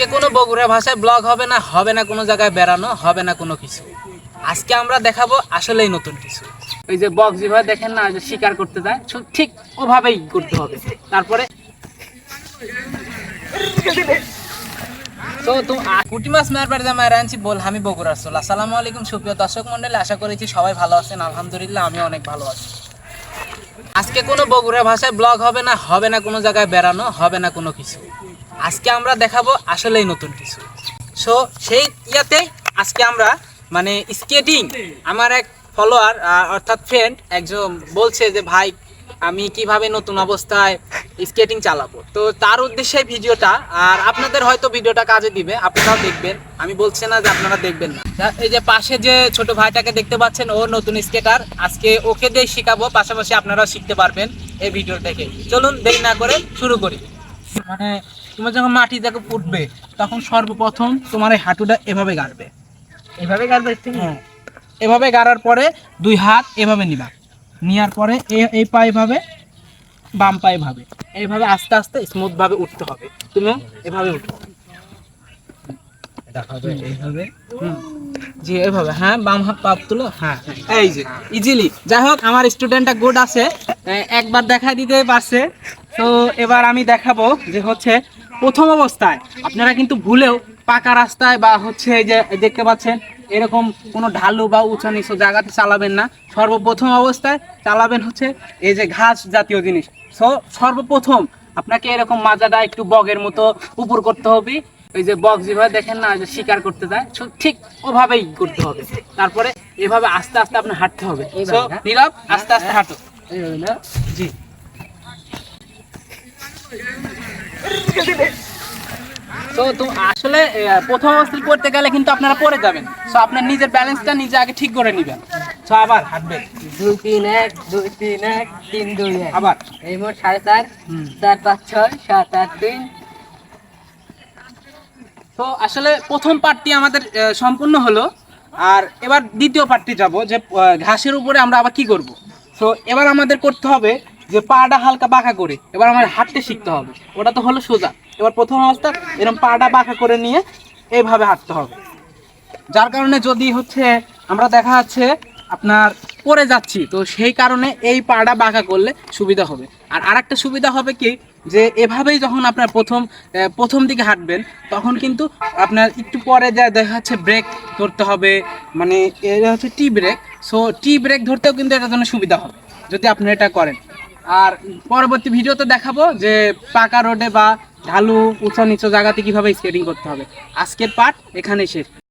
আজকে কোনো বগুড়া ভাষায় ব্লগ হবে না হবে না কোনো জায়গায় বেড়ানো, হবে না কোনো কিছু। আজকে আমরা দেখাবো আসলেই নতুন কিছু। ওই যে বক্স যেভাবে দেখেন না যে শিকার করতে যায় ঠিক ওভাবেই করতে হবে। তারপরে তো তো মাছ মার বাড়িতে মায়ের আনছি, বল আমি বগুড়ার চল। আসসালামু আলাইকুম সুপ্রিয় দর্শক মন্ডলী আশা করেছি সবাই ভালো আছেন। আলহামদুলিল্লাহ আমি অনেক ভালো আছি। আজকে কোনো বগুড়া ভাষায় ব্লগ হবে না হবে না কোনো জায়গায় বেড়ানো, হবে না কোনো কিছু। আজকে আমরা দেখাবো আসলেই নতুন কিছু। সো সেই ইয়াতে আজকে আমরা মানে স্কেটিং আমার এক ফলোয়ার অর্থাৎ ফ্রেন্ড একজন বলছে যে, ভাই, আমি কীভাবে নতুন অবস্থায় স্কেটিং চালাবো। তো তার উদ্দেশ্যে ভিডিওটা আর আপনাদের হয়তো ভিডিওটা কাজে দিবে আপনারাও দেখবেন। আমি বলছি না যে আপনারা দেখবেন না। এই যে পাশে যে ছোট ভাইটাকে দেখতে পাচ্ছেন ও নতুন স্কেটার আজকে ওকে দিয়ে শিখাবো পাশাপাশি আপনারাও শিখতে পারবেন এই ভিডিও থেকে। চলুন দেরি না করে শুরু করি। মানে তোমার যখন মাটি দেখো ফুটবে তখন সর্বপ্রথম তোমার এই হাঁটুটা এভাবে গাড়বে। এভাবে গাড়বে হ্যাঁ। এভাবে গাড়ার পরে দুই হাত এভাবে নিবা। নেওয়ার পরে এই পা এভাবে বাম পা এভাবে। এইভাবে আস্তে আস্তে স্মুথ ভাবে উঠতে হবে। তুমি এভাবে উঠো। জি এভাবে হ্যাঁ বাম হাত পা তুলো। হ্যাঁ এই যে ইজিলি যাই হোক আমার স্টুডেন্টটা গুড আছে। একবার দেখা দিতে পারছে। তো এবার আমি দেখাবো যে হচ্ছে প্রথম অবস্থায় আপনারা কিন্তু ভুলেও পাকা রাস্তায় বা হচ্ছে এই যে দেখতে পাচ্ছেন এরকম কোনো ঢালু বা উঁচা নিচু জায়গাতে চালাবেন না। সর্বপ্রথম অবস্থায় চালাবেন হচ্ছে এই যে ঘাস জাতীয় জিনিস। সো সর্বপ্রথম আপনাকে এরকম মাজাটা একটু বগের মতো উপর করতে হবে। এই যে বক্স যেভাবে দেখেন না যে শিকার করতে যায় ঠিক ওভাবেই করতে হবে। তারপরে এভাবে আস্তে আস্তে আপনার হাঁটতে হবে। নীরব আস্তে আস্তে হাঁটো। জি। তো তো আসলে প্রথম অবস্থায় করতে গেলে কিন্তু আপনারা পড়ে যাবেন। সো আপনার নিজের ব্যালেন্সটা নিজে আগে ঠিক করে নেবেন। সো আবার হাঁটবেন দুই তিন এক দুই তিন এক তিন দুই এক। আবার। এই মোট সাড়ে চার। চার পাঁচ ছয় সাত আট তিন তো আসলে প্রথম পার্টটি আমাদের আহ, সম্পূর্ণ হলো। আর এবার দ্বিতীয় পার্টটি যাব যে আহ, ঘাসের উপরে আমরা আবার কি করব? তো এবার আমাদের করতে হবে যে পাটা হালকা বাঁকা করে এবার আমাদের হাঁটতে শিখতে হবে। ওটা তো হলো সোজা। এবার প্রথম অবস্থা এরকম পাটা বাঁকা করে নিয়ে এইভাবে হাঁটতে হবে। যার কারণে যদি হচ্ছে আমরা দেখা যাচ্ছে আপনার পড়ে যাচ্ছি, তো সেই কারণে এই পাটা বাঁকা করলে সুবিধা হবে। আর আরেকটা সুবিধা হবে কি, যে এভাবেই যখন আপনার প্রথম প্রথম দিকে হাঁটবেন, তখন কিন্তু আপনার একটু পরে যা দেখা যাচ্ছে ব্রেক ধরতে হবে মানে এটা হচ্ছে tea break. So tea break ধরতেও কিন্তু এটার জন্য সুবিধা হবে, যদি আপনি এটা করেন। আর পরবর্তী ভিডিওতে দেখাবো যে পাকা রোডে বা ঢালু উঁচা নিচু জায়গাতে কীভাবে স্কেটিং করতে হবে? আজকের পার্ট এখানে শেষ।